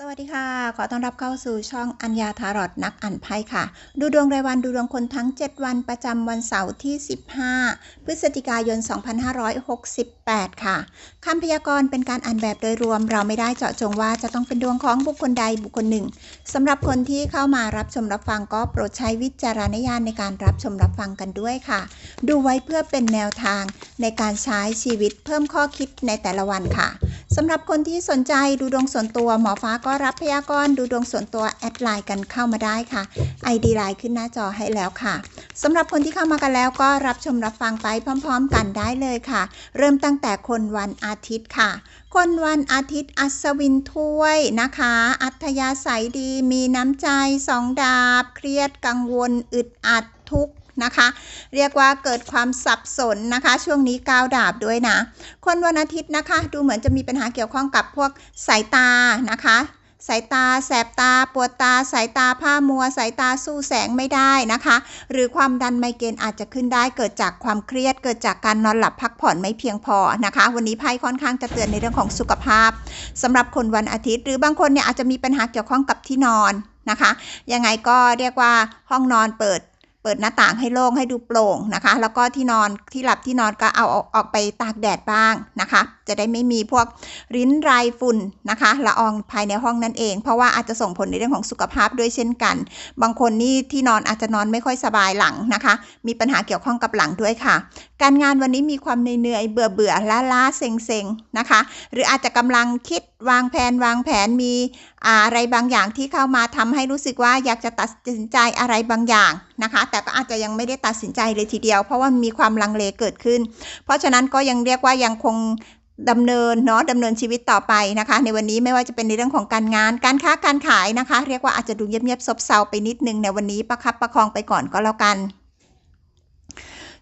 สวัสดีค่ะ ขอต้อนรับเข้าสู่ช่องอัญญาทารอดนักอ่านไพ่ค่ะ ดูดวงรายวันดูดวงคนทั้ง 7 วันประจำวันเสาร์ที่ 15 พฤศจิกายน 2568 ค่ะคำพยากรณ์เป็นการอ่านแบบโดยรวม เราไม่ได้เจาะจงว่าจะต้องเป็นดวงของบุคคลใดบุคคลหนึ่งสำหรับคนที่เข้ามารับชมรับฟังก็โปรดใช้วิจารณญาณในการรับชมรับฟังกันด้วยค่ะ ดูไว้เพื่อเป็นแนวทางในการใช้ชีวิตเพิ่มข้อคิดในแต่ละวันค่ะสำหรับคนที่สนใจดูดวงส่วนตัวหมอฟ้าก็รับพยากรณ์ดูดวงส่วนตัวแอดไลน์กันเข้ามาได้ค่ะ ID ไลน์ขึ้นหน้าจอให้แล้วค่ะสำหรับคนที่เข้ามากันแล้วก็รับชมรับฟังไปพร้อม ๆ กันได้เลยค่ะ เริ่มตั้งแต่คนวันอาทิตย์ค่ะ คนวันอาทิตย์อัศวินถ้วยนะคะ อัธยาศัยดีมีน้ำใจสองดาบ เครียดกังวล อึดอัดทุกข์ นะคะ เรียกว่าเกิดความสับสนนะคะ ช่วงนี้ก้าวดาบด้วยนะ คนวันอาทิตย์นะคะ ดูเหมือนจะมีปัญหาเกี่ยวข้องกับพวกสายตานะคะสายตาแสบตา ปวดตา สายตาผ้ามัว สายตาสู้แสงไม่ได้นะคะ หรือความดันไมเกรนอาจจะขึ้นได้เกิดจากความเครียด เกิดจากการนอนหลับพักผ่อนไม่เพียงพอนะคะ วันนี้ไพ่ค่อนข้างจะเตือนในเรื่องของสุขภาพสำหรับคนวันอาทิตย์ หรือบางคนเนี่ยอาจจะมีปัญหาเกี่ยวข้องกับที่นอนนะคะ ยังไงก็เรียกว่าห้องนอนเปิด เปิดหน้าต่างให้โล่งให้ดูโปร่งนะคะ แล้วก็ที่นอนที่หลับที่นอนก็เอาออกออกไปตากแดดบ้างนะคะ จะได้ไม่มีพวกริ้นไรฝุ่นนะคะละอองภายในห้องนั่นเอง เพราะว่าอาจจะส่งผลในเรื่องของสุขภาพด้วยเช่นกัน บางคนนี่ที่นอนอาจจะนอนไม่ค่อยสบายหลังนะคะ มีปัญหาเกี่ยวข้องกับหลังด้วยค่ะ การงานวันนี้มีความเหนื่อยเบื่อเบื่อล้าล้าเซ็งเซ็งๆนะคะ หรืออาจจะกำลังคิดวางแผนวางแผนมีอะไรบางอย่างที่เข้ามาทำให้รู้สึกว่าอยากจะตัดสินใจอะไรบางอย่างนะคะ แต่ก็อาจจะยังไม่ได้ตัดสินใจเลยทีเดียว เพราะว่ามีความลังเลเกิดขึ้น เพราะฉะนั้นก็ยังเรียกว่ายังคง ดำเนินเนาะดำเนินชีวิตต่อไปนะคะ ในวันนี้ไม่ว่าจะเป็นในเรื่องของการงานการค้าการขายนะคะ เรียกว่าอาจจะดูเงียบๆซบเซาไปนิดนึงในวันนี้ประคับประคองไปก่อนก็แล้วกัน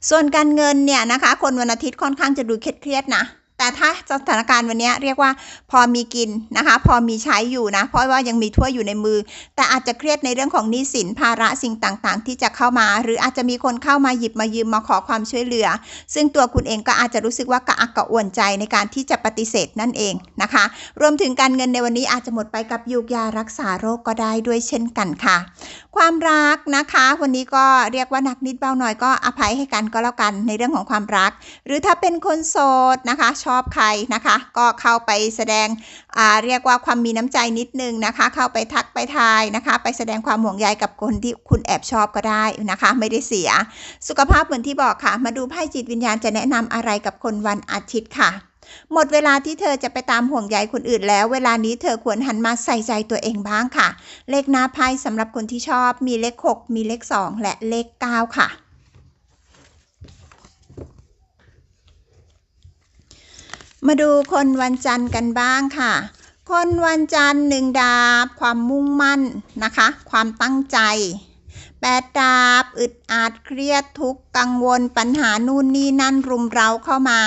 ส่วนการเงินเนี่ยนะคะ คนวันอาทิตย์ค่อนข้างจะดูเครียดๆนะ แต่ถ้าสถานการณ์วันนี้เรียกว่าพอมีกินนะคะ พอมีใช้อยู่นะ เพราะว่ายังมีถ้วยอยู่ในมือ แต่อาจจะเครียดในเรื่องของหนี้สินภาระสิ่งต่างๆ ที่จะเข้ามา หรืออาจจะมีคนเข้ามาหยิบมายืมมาขอความช่วยเหลือ ซึ่งตัวคุณเองก็อาจจะรู้สึกว่ากระอักกระอ่วนใจในการที่จะปฏิเสธนั่นเองนะคะ รวมถึงการเงินในวันนี้อาจจะหมดไปกับยูกยารักษาโรคก็ได้ด้วยเช่นกันค่ะ ความรักนะคะ วันนี้ก็เรียกว่าหนักนิดเบาหน่อยก็อภัยให้กันก็แล้วกันในเรื่องของความรัก หรือถ้าเป็นคนโสดนะคะชอบใครนะคะ ก็เข้าไปแสดงเรียกว่าความมีน้ำใจนิดนึงนะคะ เข้าไปทักไปทายนะคะ ไปแสดงความห่วงใยกับคนที่คุณแอบชอบก็ได้นะคะ ไม่ได้เสีย สุขภาพเหมือนที่บอกค่ะ มาดูไพ่จิตวิญญาณจะแนะนำอะไรกับคนวันอาทิตย์ค่ะหมดเวลาที่เธอจะไปตามห่วงใยคนอื่นแล้ว เวลานี้เธอควรหันมาใส่ใจตัวเองบ้างค่ะ เลขหน้าไพ่สำหรับคนที่ชอบมีเลข 6 มีเลข 2 และเลข 9 ค่ะ มาดูคนวันจันทร์กันบ้างค่ะ คนวันจันทร์หนึ่งดาบความมุ่งมั่นนะคะ ความตั้งใจแปดดาบอึด อัดเครียดทุกกังวลปัญหานู่นนี่นั่นรุมเร้าเข้ามา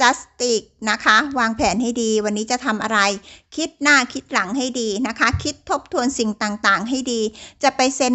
จัสติกนะคะ วางแผนให้ดี วันนี้จะทำอะไร คิดหน้าคิดหลังให้ดีนะคะ คิดทบทวนสิ่งต่างๆ ให้ดี จะไปเซ็น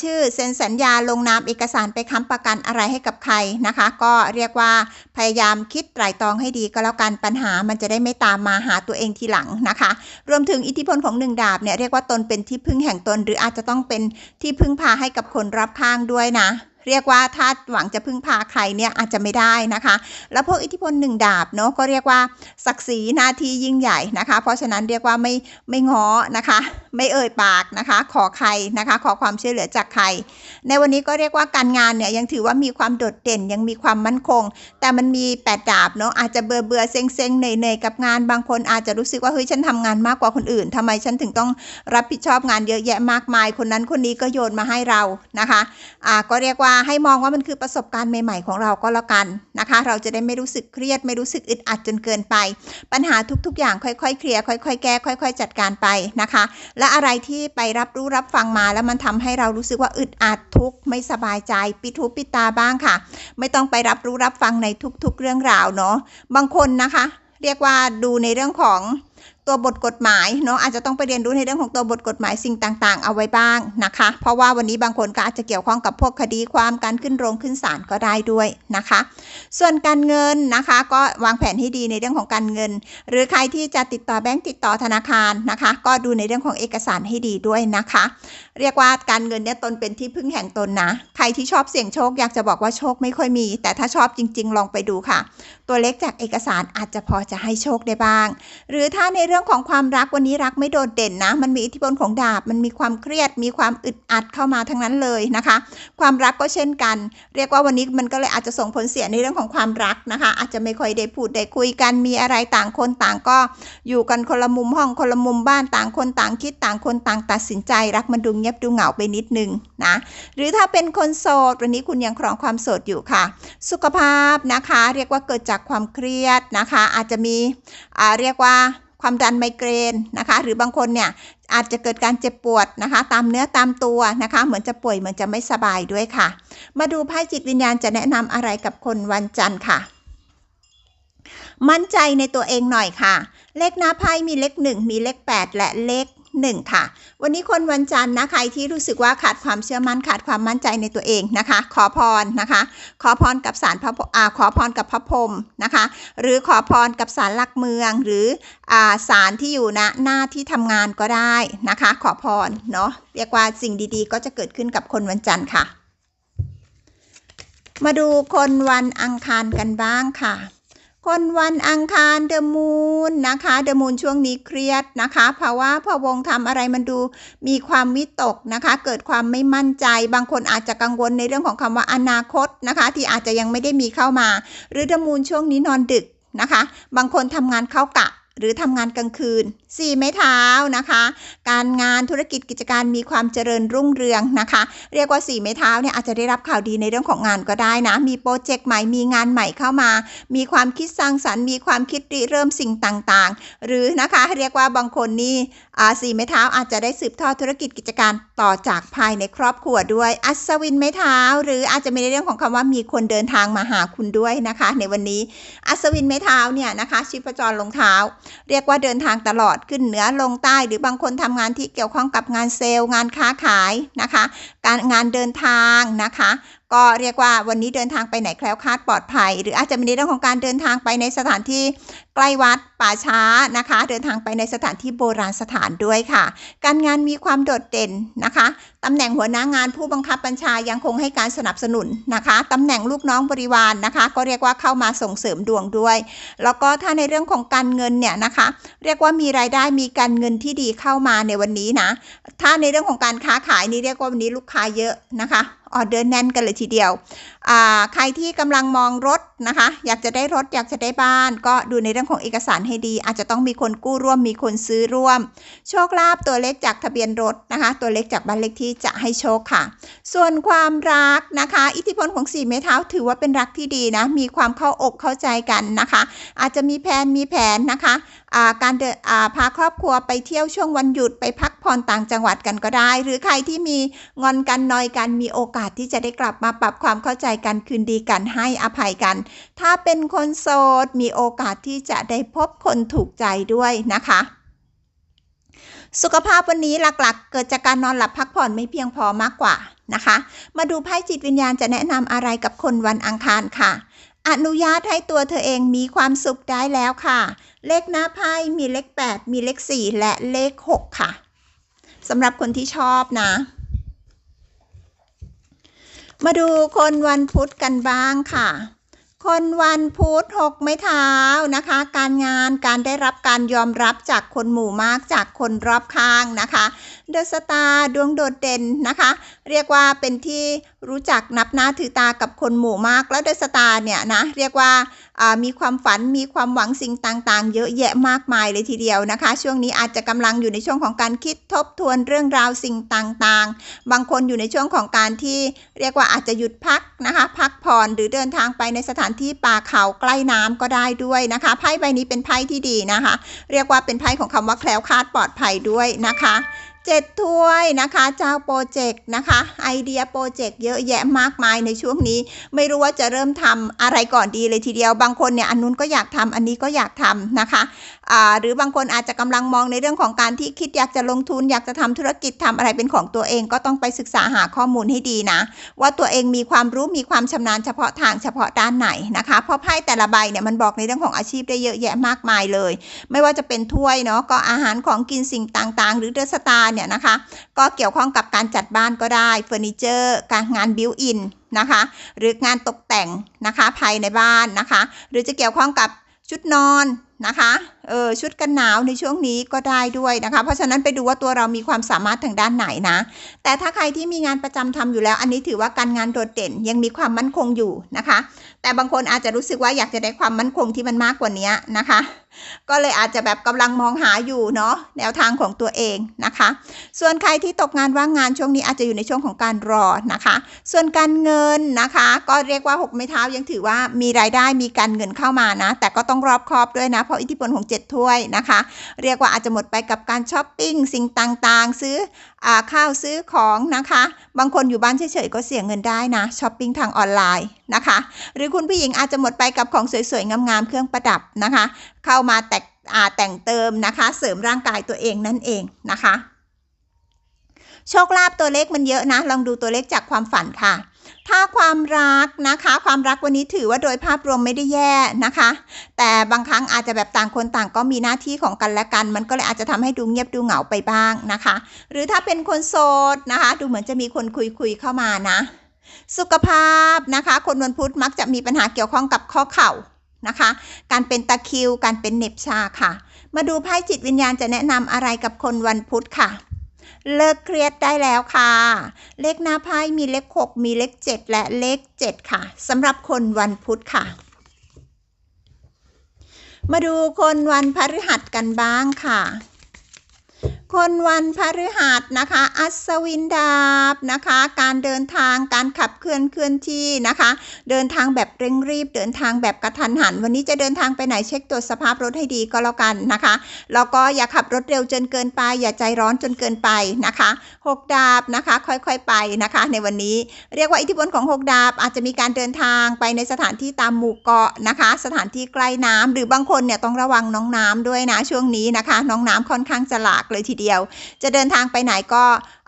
ชื่อเซ็นสัญญาลงนามเอกสารไปค้ำประกันอะไรให้กับใครนะคะ ก็เรียกว่าพยายามคิดไตร่ตรองให้ดีก็แล้วกันปัญหามันจะได้ไม่ตามมาหาตัวเองทีหลังนะคะ รวมถึงอิทธิพลของหนึ่งดาบเนี่ยเรียกว่าตนเป็นที่พึ่งแห่งตน หรืออาจจะต้องเป็นที่พึ่งพาให้กับคนรอบข้างด้วยนะ เรียกว่าถ้าหวังจะพึ่งพาใครเนี่ยอาจจะไม่ได้นะคะ แล้วพวกอิทธิพลหนึ่งดาบเนาะก็เรียกว่าศักดิ์ศรีหน้าที่ยิ่งใหญ่นะคะ เพราะฉะนั้นเรียกว่าไม่ไม่ง้อนะคะ ไม่เอ่ยปากนะคะ ขอใครนะคะ ขอความช่วยเหลือจากใคร ในวันนี้ก็เรียกว่าการงานเนี่ยยังถือว่ามีความโดดเด่นยังมีความมั่นคง แต่มันมีแปดดาบเนาะอาจจะเบื่อเบื่อเซ็งเซ็งเหนื่อยเหนื่อยกับงานบางคนอาจจะรู้สึกว่าเฮ้ยฉันทำงานมากกว่าคนอื่นทำไมฉันถึงต้องรับผิดชอบงานเยอะแยะมากมาย คนนั้นคนนี้ก็โยนมาให้เรานะคะอ่าก็เรียกว่าให้มองว่ามันคือประสบการณ์ใหม่ๆ ของเราก็แล้วกันนะคะ เราจะได้ไม่รู้สึกเครียด ไม่รู้สึกอึดอัดจนเกินไป ปัญหาทุกๆ อย่างค่อยๆเคลียร์ค่อย ๆ แก้ ค่อย ๆ จัดการไปนะคะ และอะไรที่ไปรับรู้รับฟังมา แล้วมันทำให้เรารู้สึกว่าอึดอัดทุกข์ไม่สบายใจปิดหูปิดตาบ้างค่ะ ไม่ต้องไปรับรู้รับฟังในทุกๆ เรื่องราวเนาะบางคนนะคะ เรียกว่าดูในเรื่องของ ตัวบทกฎหมายเนาะอาจจะต้องไปเรียนรู้ในเรื่องของตัวบทกฎหมายสิ่งต่างๆ เอาไว้บ้างนะคะ เพราะว่าวันนี้บางคนก็อาจจะเกี่ยวข้องกับพวกคดีความการขึ้นโรงขึ้นศาลก็ได้ด้วยนะคะ ส่วนการเงินนะคะ ก็วางแผนให้ดีในเรื่องของการเงิน หรือใครที่จะติดต่อแบงก์ติดต่อธนาคารนะคะ ก็ดูในเรื่องของเอกสารให้ดีด้วยนะคะ เรียกว่าการเงินเนี่ยตนเป็นที่พึ่งแห่งตนนะ ใครที่ชอบเสี่ยงโชคอยากจะบอกว่าโชคไม่ค่อยมี แต่ถ้าชอบจริง ๆ ลองไปดูค่ะ ตัวเลขจากเอกสารอาจจะพอจะให้โชคได้บ้าง หรือถ้าในเรื่องของความรักวันนี้รักไม่โดดเด่นนะ มันมีอิทธิพลของดาบ มันมีความเครียด มีความอึดอัดเข้ามาทั้งนั้นเลยนะคะ ความรักก็เช่นกัน เรียกว่าวันนี้มันก็เลยอาจจะส่งผลเสียในเรื่องของความรักนะคะ อาจจะไม่ค่อยได้พูดได้คุยกัน มีอะไรต่างคนต่างก็อยู่กันคนละมุมห้องคนละมุมบ้านต่างคนต่างคิดต่างคนต่างตัดสินใจ รักมันดูเงียบดูเหงาไปนิดนึงนะ หรือถ้าเป็นคนโสดวันนี้คุณยังครองความโสดอยู่ค่ะ สุขภาพนะคะ เรียกว่าเกิดจากความเครียดนะคะ อาจจะมีเรียกว่าความดันไมเกรนนะคะ หรือบางคนเนี่ยอาจจะเกิดการเจ็บปวดนะคะ ตามเนื้อตามตัวนะคะ เหมือนจะป่วยเหมือนจะไม่สบายด้วยค่ะ มาดูไพ่จิตวิญญาณจะแนะนำอะไรกับคนวันจันทร์ค่ะ มั่นใจในตัวเองหน่อยค่ะ เลขหน้าไพ่มีเลข 1 มีเลข 8 และเลข 1 ค่ะ วันนี้คนวันจันทร์นะใครที่รู้สึกว่าขาดความเชื่อมั่นขาดความมั่นใจในตัวเองนะคะ ขอพรนะคะ ขอพรกับสารพระอ่าขอพรกับพระพรมนะคะ หรือขอพรกับสารหลักเมืองหรืออ่าสารที่อยู่ณหน้าที่ทำงานก็ได้นะคะ ขอพรเนาะเรียกว่าสิ่งดีๆ ก็จะเกิดขึ้นกับคนวันจันทร์ค่ะ มาดูคนวันอังคารกันบ้างค่ะ คนวันอังคารเดอะมูนนะคะเดอะมูนช่วงนี้เครียดนะคะ เพราะว่าพอวงทำอะไรมันดูมีความวิตกนะคะ เกิดความไม่มั่นใจ บางคนอาจจะกังวลในเรื่องของคำว่าอนาคตนะคะ ที่อาจจะยังไม่ได้มีเข้ามา หรือเดอะมูนช่วงนี้นอนดึกนะคะ บางคนทำงานเข้ากะ หรือทำงานกลางคืนสี่ไม้เท้านะคะ การงานธุรกิจกิจการมีความเจริญรุ่งเรืองนะคะ เรียกว่าสี่ไม้เท้าเนี่ยอาจจะได้รับข่าวดีในเรื่องของงานก็ได้นะ มีโปรเจกต์ใหม่มีงานใหม่เข้ามา มีความคิดสร้างสรรค์ มีความคิดริเริ่มสิ่งต่างๆ หรือนะคะเรียกว่าบางคนนี่สี่ไม้เท้าอาจจะได้สืบทอดธุรกิจกิจการต่อจากภายในครอบครัวด้วย อัศวินไม้เท้า หรืออาจจะมีในเรื่องของคำว่ามีคนเดินทางมาหาคุณด้วยนะคะ ในวันนี้อัศวินไม้เท้าเนี่ยนะคะชีพจรลงเท้าเรียกว่าเดินทางตลอดขึ้นเหนือลงใต้ หรือบางคนทำงานที่เกี่ยวข้องกับงานเซลล์ งานค้าขายนะคะ การงานเดินทางนะคะ ก็เรียกว่าวันนี้เดินทางไปไหนแคล้วคลาดปลอดภัย หรืออาจจะมีในเรื่องของการเดินทางไปในสถานที่ใกล้วัดป่าช้านะคะ เดินทางไปในสถานที่โบราณสถานด้วยค่ะ การงานมีความโดดเด่นนะคะตำแหน่งหัวหน้างานผู้บังคับบัญชายังคงให้การสนับสนุนนะคะตำแหน่งลูกน้องบริวารนนะคะ ก็เรียกว่าเข้ามาส่งเสริมดวงด้วย แล้วก็ถ้าในเรื่องของการเงินเนี่ยนะคะ เรียกว่ามีรายได้มีการเงินที่ดีเข้ามาในวันนี้นะถ้าในเรื่องของการค้าขายนี่เรียกว่าวันนี้ลูกค้าเยอะนะคะออเดอร์แน่นกันเลยทีเดียว ใครที่กำลังมองรถนะคะ อยากจะได้รถอยากจะได้บ้าน ก็ดูในเรื่องของเอกสารให้ดี อาจจะต้องมีคนกู้ร่วมมีคนซื้อร่วม โชคลาภตัวเลขจากทะเบียนรถนะคะ ตัวเลขจากบ้านเลขที่จะให้โชคค่ะ ส่วนความรักนะคะ อิทธิพลของสี่ไม้เท้าถือว่าเป็นรักที่ดีนะมีความเข้าอกเข้าใจกันนะคะ อาจจะมีแผนมีแผนนะคะาการเดินาพาครอบครัวไปเที่ยวช่วงวันหยุดไปพักผ่อนต่างจังหวัดกันก็ได้ หรือใครที่มีงอนกันนอยกันมีโอกาสที่จะได้กลับมาปรับความเข้าใจกันคืนดีกันให้อภัยกัน ถ้าเป็นคนโสดมีโอกาสที่จะได้พบคนถูกใจด้วยนะคะสุขภาพวันนี้หลักๆ เกิดจากการนอนหลับพักผ่อนไม่เพียงพอมากกว่านะคะ มาดูไพ่จิตวิญญาณจะแนะนำอะไรกับคนวันอังคารค่ะ อนุญาตให้ตัวเธอเองมีความสุขได้แล้วค่ะ เลขหน้าไพ่มีเลข 8 มีเลข 4 และเลข 6 ค่ะสำหรับคนที่ชอบนะ มาดูคนวันพุธกันบ้างค่ะ คนวันพุธหกไม้เท้านะคะ การงานการได้รับการยอมรับจากคนหมู่มากจากคนรอบข้างนะคะ เดอะสตาร์ดวงโดดเด่นนะคะ เรียกว่าเป็นที่รู้จักนับหน้าถือตากับคนหมู่มาก แล้วเดอะสตาร์เนี่ยนะเรียกว่าอ่ามีความฝันมีความหวังสิ่งต่างๆ เยอะแยะมากมายเลยทีเดียวนะคะ ช่วงนี้อาจจะกำลังอยู่ในช่วงของการคิดทบทวนเรื่องราวสิ่งต่างๆ บางคนอยู่ในช่วงของการที่เรียกว่าอาจจะหยุดพักนะคะ พักผ่อนหรือเดินทางไปในสถานที่ป่าเขาใกล้น้ำก็ได้ด้วยนะคะไพ่ใบนี้เป็นไพ่ที่ดีนะคะ เรียกว่าเป็นไพ่ของคำว่าแคล้วคลาดปลอดภัยด้วยนะคะ เจ็ดถ้วยนะคะเจ้าโปรเจกต์นะคะไอเดียโปรเจกต์เยอะแยะมากมายในช่วงนี้ ไม่รู้ว่าจะเริ่มทำอะไรก่อนดีเลยทีเดียว บางคนเนี่ยอันนู้นก็อยากทำอันนี้ก็อยากทำนะคะหรือบางคนอาจจะกำลังมองในเรื่องของการที่คิดอยากจะลงทุนอยากจะทำธุรกิจทำอะไรเป็นของตัวเองก็ต้องไปศึกษาหาข้อมูลให้ดีนะ ว่าตัวเองมีความรู้มีความชำนาญเฉพาะทางเฉพาะด้านไหนนะคะเพราะไพ่แต่ละใบเนี่ยมันบอกในเรื่องของอาชีพได้เยอะแยะมากมายเลย ไม่ว่าจะเป็นถ้วยเนาะก็อาหารของกินสิ่งต่างๆ หรือเดอะสตาร์เนี่ยนะคะ ก็เกี่ยวข้องกับการจัดบ้านก็ได้เฟอร์นิเจอร์ การงานบิวอินนะคะ หรืองานตกแต่งนะคะภายในบ้านนะคะ หรือจะเกี่ยวข้องกับชุดนอนนะคะเออชุดกันหนาวในช่วงนี้ก็ได้ด้วยนะคะ เพราะฉะนั้นไปดูว่าตัวเรามีความสามารถทางด้านไหนนะ แต่ถ้าใครที่มีงานประจำทำอยู่แล้ว อันนี้ถือว่าการงานโดดเด่นยังมีความมั่นคงอยู่นะคะ แต่บางคนอาจจะรู้สึกว่าอยากจะได้ความมั่นคงที่มันมากกว่านี้นะคะ ก็เลยอาจจะแบบกำลังมองหาอยู่เนาะแนวทางของตัวเองนะคะ ส่วนใครที่ตกงานว่างงานช่วงนี้อาจจะอยู่ในช่วงของการรอนะคะ ส่วนการเงินนะคะ ก็เรียกว่าหกไม้เท้ายังถือว่ามีรายได้มีการเงินเข้ามานะ แต่ก็ต้องรอบคอบด้วยนะเพราะอิทธิพลของเจ็ดถ้วยนะคะ เรียกว่าอาจจะหมดไปกับการช้อปปิ้งสิ่งต่างๆ ซื้อข้าวซื้อของนะคะ บางคนอยู่บ้านเฉยๆก็เสียเงินได้นะช้อปปิ้งทางออนไลน์นะคะ หรือคุณผู้หญิงอาจจะหมดไปกับของสวยๆงามๆเครื่องประดับนะคะ เข้ามาแต่งแต่งเติมนะคะ เสริมร่างกายตัวเองนั่นเองนะคะโชคลาภตัวเลขมันเยอะนะ ลองดูตัวเลขจากความฝันค่ะ ถ้าความรักนะคะ ความรักวันนี้ถือว่าโดยภาพรวมไม่ได้แย่นะคะ แต่บางครั้งอาจจะแบบต่างคนต่างก็มีหน้าที่ของกันและกัน มันก็เลยอาจจะทำให้ดูเงียบดูเหงาไปบ้างนะคะ หรือถ้าเป็นคนโสดนะคะ ดูเหมือนจะมีคนคุยคุยเข้ามานะ สุขภาพนะคะ คนวันพุธมักจะมีปัญหาเกี่ยวข้องกับข้อเข่านะคะ การเป็นตะคิว การเป็นเน็บชาค่ะ มาดูไพ่จิตวิญญาณจะแนะนำอะไรกับคนวันพุธค่ะ เลิกเครียดได้แล้วค่ะ เลขหน้าไพ่มีเลข 6 มีเลข 7 และเลข 7 ค่ะสำหรับคนวันพุธค่ะ มาดูคนวันพฤหัสกันบ้างค่ะ คนวันพฤหัสนะคะ อัศวินดาบนะคะ การเดินทางการขับเคลื่อนเคลื่อนที่นะคะ เดินทางแบบเร่งรีบ เดินทางแบบกระทันหัน วันนี้จะเดินทางไปไหนเช็คตรวจสภาพรถให้ดีก็แล้วกันนะคะแล้วก็อย่าขับรถเร็วจนเกินไป อย่าใจร้อนจนเกินไปนะคะหกดาบนะคะ ค่อยๆไปนะคะ ในวันนี้เรียกว่าอิทธิพลของหกดาบ อาจจะมีการเดินทางไปในสถานที่ตามหมู่เกาะนะคะ สถานที่ใกล้น้ำหรือบางคนเนี่ยต้องระวังน้องน้ำด้วยนะช่วงนี้นะคะ น้องน้ำค่อนข้างจะหลากเลยทีเดียว จะเดินทางไปไหนก็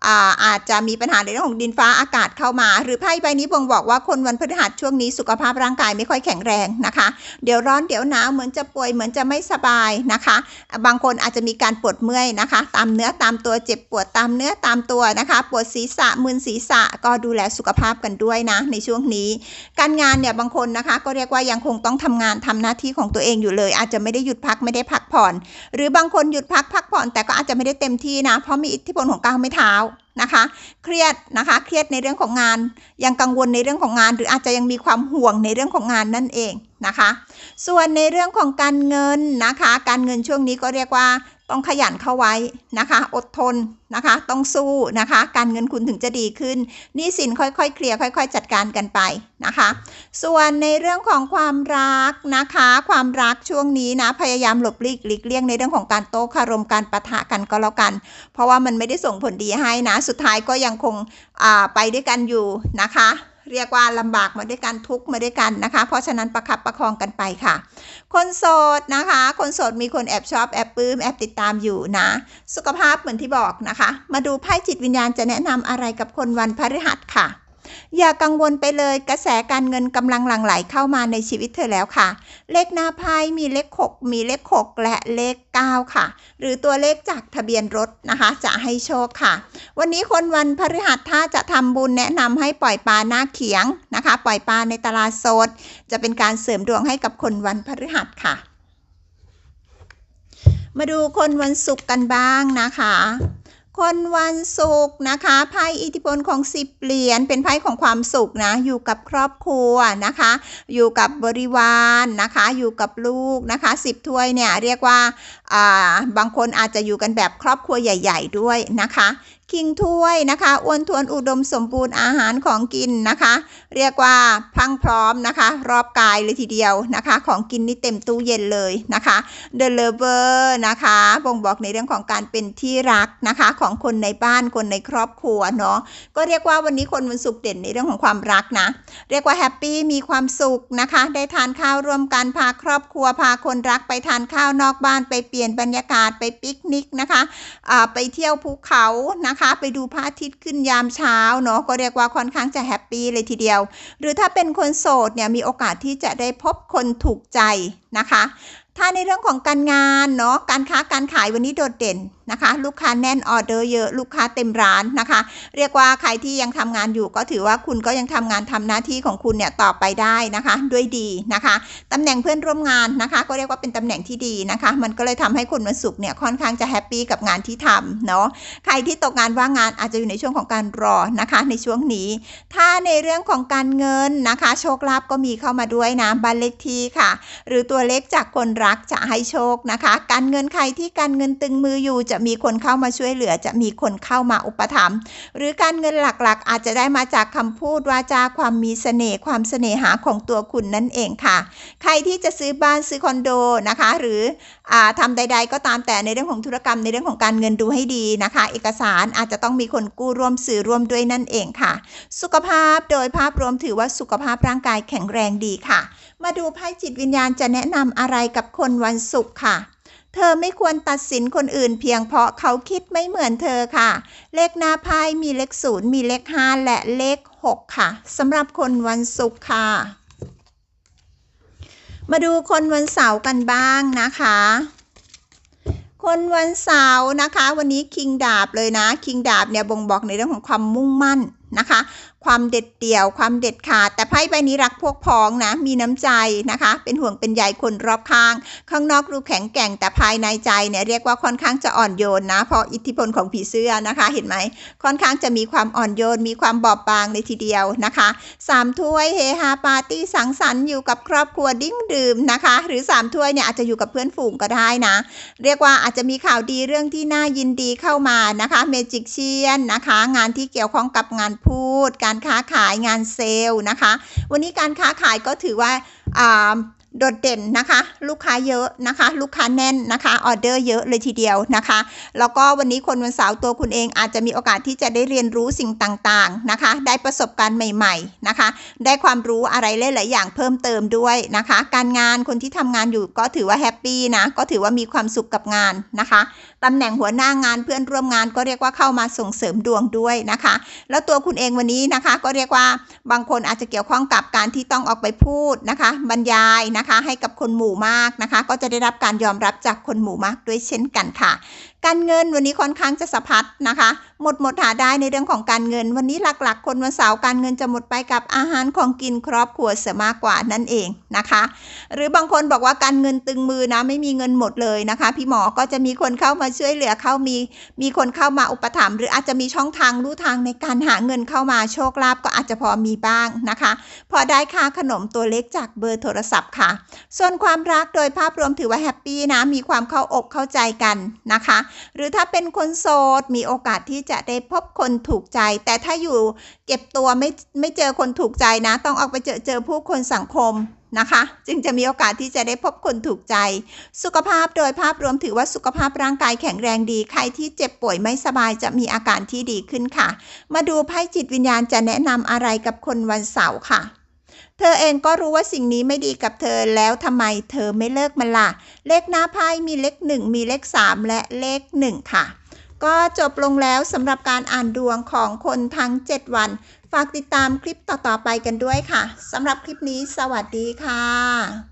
อาอาจจะมีปัญหาในเรื่องของดินฟ้าอากาศเข้ามา หรือไพ่ใบนี้บ่งบอกว่าคนวันพฤหัสช่วงนี้สุขภาพร่างกายไม่ค่อยแข็งแรงนะคะ เดี๋ยวร้อนเดี๋ยวหนาวเหมือนจะป่วยเหมือนจะไม่สบายนะคะ บางคนอาจจะมีการปวดเมื่อยนะคะ ตามเนื้อตามตัวเจ็บปวดตามเนื้อตามตัวนะคะ ปวดศีรษะมึนศีรษะก็ดูแลสุขภาพกันด้วยนะ ในช่วงนี้ การงานเนี่ยบางคนนะคะ ก็เรียกว่ายังคงต้องทำงานทำหน้าที่ของตัวเองอยู่เลย อาจจะไม่ได้หยุดพักไม่ได้พักผ่อน หรือบางคนหยุดพักพักผ่อน แต่ก็อาจจะไม่ได้เต็มที่นะเพราะมีอิทธิพลของก้าวไม่เท้านะคะ เครียดนะคะ เครียดในเรื่องของงาน ยังกังวลในเรื่องของงาน หรืออาจจะยังมีความห่วงในเรื่องของงานนั่นเองนะคะ ส่วนในเรื่องของการเงินนะคะ การเงินช่วงนี้ก็เรียกว่า ต้องขยันเข้าไว้นะคะ อดทนนะคะ ต้องสู้นะคะ การเงินคุณถึงจะดีขึ้นหนี้สินค่อยๆ เคลียร์ค่อย ๆ จัดการกันไปนะคะ ส่วนในเรื่องของความรักนะคะ ความรักช่วงนี้นะพยายามหลบหลีกหลีกเลี่ยงในเรื่องของการโต้คารมการปะทะกันก็แล้วกัน เพราะว่ามันไม่ได้ส่งผลดีให้นะ สุดท้ายก็ยังคงไปด้วยกันอยู่นะคะ เรียกว่าลำบากมาด้วยกันทุกมาด้วยกันนะคะ เพราะฉะนั้นประคับประคองกันไปค่ะ คนโสดนะคะ คนโสดมีคนแอบชอบแอบปลื้มแอบติดตามอยู่นะ สุขภาพเหมือนที่บอกนะคะ มาดูไพ่จิตวิญญาณจะแนะนำอะไรกับคนวันพฤหัสค่ะ อย่ากังวลไปเลยกระแสการเงินกำลังหลั่งไหลเข้ามาในชีวิตเธอแล้วค่ะ เลขหน้าไพ่มีเลข 6 มีเลข 6 และเลข 9 ค่ะ หรือตัวเลขจากทะเบียนรถนะคะ จะให้โชคค่ะ วันนี้คนวันพฤหัสถ้าจะทำบุญแนะนำให้ปล่อยปลาหน้าเขียงนะคะ ปล่อยปลาในตลาดสด จะเป็นการเสริมดวงให้กับคนวันพฤหัสค่ะ มาดูคนวันศุกร์กันบ้างนะคะ คนวันศุกร์นะคะไพ่อิทธิพลของสิบเหรียญเป็นไพ่ของความสุขนะอยู่กับครอบครัวนะคะ อยู่กับบริวารนะคะ อยู่กับลูกนะคะสิบถ้วยเนี่ยเรียกว่าอ่าบางคนอาจจะอยู่กันแบบครอบครัวใหญ่ ๆ ด้วยนะคะ คิงถ้วยนะคะอ้วนทวนอุดมสมบูรณ์อาหารของกินนะคะ เรียกว่าพังพร้อมนะคะ รอบกายเลยทีเดียวนะคะ ของกินนี่เต็มตู้เย็นเลยนะคะ The Lover นะคะบ่งบอกในเรื่องของการเป็นที่รักนะคะ ของคนในบ้านคนในครอบครัวเนาะก็เรียกว่าวันนี้คนวันศุกร์เด่นในเรื่องของความรักนะ เรียกว่าแฮปปี้มีความสุขนะคะ ได้ทานข้าวร่วมกันพาครอบครัวพาคนรักไปทานข้าวนอกบ้านไปเปลี่ยนบรรยากาศไปปิกนิกนะคะอ่าไปเที่ยวภูเขานะคะไปดูพระอาทิตย์ขึ้นยามเช้าเนาะก็เรียกว่าค่อนข้างจะแฮปปี้เลยทีเดียว หรือถ้าเป็นคนโสดเนี่ยมีโอกาสที่จะได้พบคนถูกใจนะคะ ถ้าในเรื่องของการงานเนาะการค้าการขายวันนี้โดดเด่น นะคะ ลูกค้าแน่นออเดอร์เยอะลูกค้าเต็มร้านนะคะ เรียกว่าใครที่ยังทำงานอยู่ก็ถือว่าคุณก็ยังทำงานทำหน้าที่ของคุณเนี่ยต่อไปได้นะคะ ด้วยดีนะคะตำแหน่งเพื่อนร่วมงานนะคะ ก็เรียกว่าเป็นตำแหน่งที่ดีนะคะ มันก็เลยทำให้คุณวันศุกร์เนี่ยค่อนข้างจะแฮปปี้กับงานที่ทำเนาะใครที่ตกงานว่างงานอาจจะอยู่ในช่วงของการรอนะคะ ในช่วงนี้ ถ้าในเรื่องของการเงินนะคะ โชคลาภก็มีเข้ามาด้วยนะบ้านเลขที่ค่ะ หรือตัวเลขจากคนรักจะให้โชคนะคะ การเงินใครที่การเงินตึงมืออยู่จะมีคนเข้ามาช่วยเหลือ จะมีคนเข้ามาอุปถัมภ์หรือการเงินหลักๆ อาจจะได้มาจากคำพูดวาจาความมีเสน่ห์ความเสน่หาของตัวคุณนั่นเองค่ะ ใครที่จะซื้อบ้านซื้อคอนโดนะคะ หรืออทำใด ๆ ก็ตามแต่ในเรื่องของธุรกรรมในเรื่องของการเงินดูให้ดีนะคะ เอกสารอาจจะต้องมีคนกู้ร่วมซื้อร่วมด้วยนั่นเองค่ะ สุขภาพโดยภาพรวมถือว่าสุขภาพร่างกายแข็งแรงดีค่ะ มาดูไพ่จิตวิญญาณจะแนะนำอะไรกับคนวันศุกร์ค่ะ เธอไม่ควรตัดสินคนอื่นเพียงเพราะเขาคิดไม่เหมือนเธอค่ะ เลขหน้าไพ่มีเลขศูนย์มีเลขห้าและเลขหกค่ะสำหรับคนวันศุกร์ค่ะ มาดูคนวันเสาร์กันบ้างนะคะคนวันเสาร์นะคะ วันนี้คิงดาบเลยนะคิงดาบเนี่ยบ่งบอกในเรื่องของความมุ่งมั่นนะคะ ความเด็ดเดี่ยว ความเด็ดขาด แต่ไพ่ใบนี้รักพวกพ้องนะ มีน้ำใจนะคะ เป็นห่วงเป็นใยคนรอบข้าง ข้างนอกดูแข็งแกร่งแต่ภายในใจเนี่ยเรียกว่าค่อนข้างจะอ่อนโยนนะ เพราะอิทธิพลของผีเสื้อนะคะ เห็นไหม ค่อนข้างจะมีความอ่อนโยน มีความบอบบางเลยทีเดียวนะคะสามถ้วยเฮฮาปาร์ตี้สังสรรค์อยู่กับครอบครัวดิ้งดื่มนะคะ หรือสามถ้วยเนี่ยอาจจะอยู่กับเพื่อนฝูงก็ได้นะ เรียกว่าอาจจะมีข่าวดีเรื่องที่น่ายินดีเข้ามานะคะ เมจิกเชียนนะคะ งานที่เกี่ยวข้องกับงานพูดการการค้าขายงานเซลล์นะคะ วันนี้การค้าขายก็ถือว่าโดดเด่นนะคะ ลูกค้าเยอะนะคะ ลูกค้าแน่นนะคะออเดอร์เยอะเลยทีเดียวนะคะ แล้วก็วันนี้คนวันเสาร์ตัวคุณเองอาจจะมีโอกาสที่จะได้เรียนรู้สิ่งต่างๆนะคะ ได้ประสบการณ์ใหม่ ๆนะคะ ได้ความรู้อะไรหลายๆอย่างเพิ่มเติมด้วยนะคะ การงานคนที่ทำงานอยู่ก็ถือว่าแฮปปี้นะก็ถือว่ามีความสุขกับงานนะคะ ตำแหน่งหัวหน้างานเพื่อนร่วมงานก็เรียกว่าเข้ามาส่งเสริมดวงด้วยนะคะ แล้วตัวคุณเองวันนี้นะคะ ก็เรียกว่าบางคนอาจจะเกี่ยวข้องกับการที่ต้องออกไปพูดนะคะ บรรยายนะคะ ให้กับคนหมู่มากนะคะ ก็จะได้รับการยอมรับจากคนหมู่มากด้วยเช่นกันค่ะ การเงินวันนี้ค่อนข้างจะสะพัดนะคะ หมดหมดหาได้ในเรื่องของการเงิน วันนี้หลักๆ คนวันเสาร์การเงินจะหมดไปกับอาหารของกินครอบครัวเสียมากกว่านั่นเองนะคะ หรือบางคนบอกว่าการเงินตึงมือนะไม่มีเงินหมดเลยนะคะ พี่หมอก็จะมีคนเข้ามาช่วยเหลือเข้ามี มีคนเข้ามาอุปถัมภ์หรืออาจจะมีช่องทางรู้ทางในการหาเงินเข้ามาโชคลาภก็อาจจะพอมีบ้างนะคะ พอได้ค่าขนมตัวเล็กจากเบอร์โทรศัพท์ค่ะ ส่วนความรักโดยภาพรวมถือว่าแฮปปี้นะมีความเข้าอกเข้าใจกันนะคะหรือถ้าเป็นคนโสดมีโอกาสที่จะได้พบคนถูกใจ แต่ถ้าอยู่เก็บตัวไม่ไม่เจอคนถูกใจนะ ต้องออกไปเจอเจอผู้คนสังคมนะคะ จึงจะมีโอกาสที่จะได้พบคนถูกใจ สุขภาพโดยภาพรวมถือว่าสุขภาพร่างกายแข็งแรงดี ใครที่เจ็บป่วยไม่สบายจะมีอาการที่ดีขึ้นค่ะ มาดูไพ่จิตวิญญาณจะแนะนำอะไรกับคนวันเสาร์ค่ะ เธอเองก็รู้ว่าสิ่งนี้ไม่ดีกับเธอแล้วทำไมเธอไม่เลิกมันล่ะ เลขหน้าไพ่มีเลขหนึ่งมีเลขสามและเลขหนึ่งค่ะ ก็จบลงแล้วสำหรับการอ่านดวงของคนทั้ง 7 วัน ฝากติดตามคลิปต่อๆไปกันด้วยค่ะสำหรับคลิปนี้สวัสดีค่ะ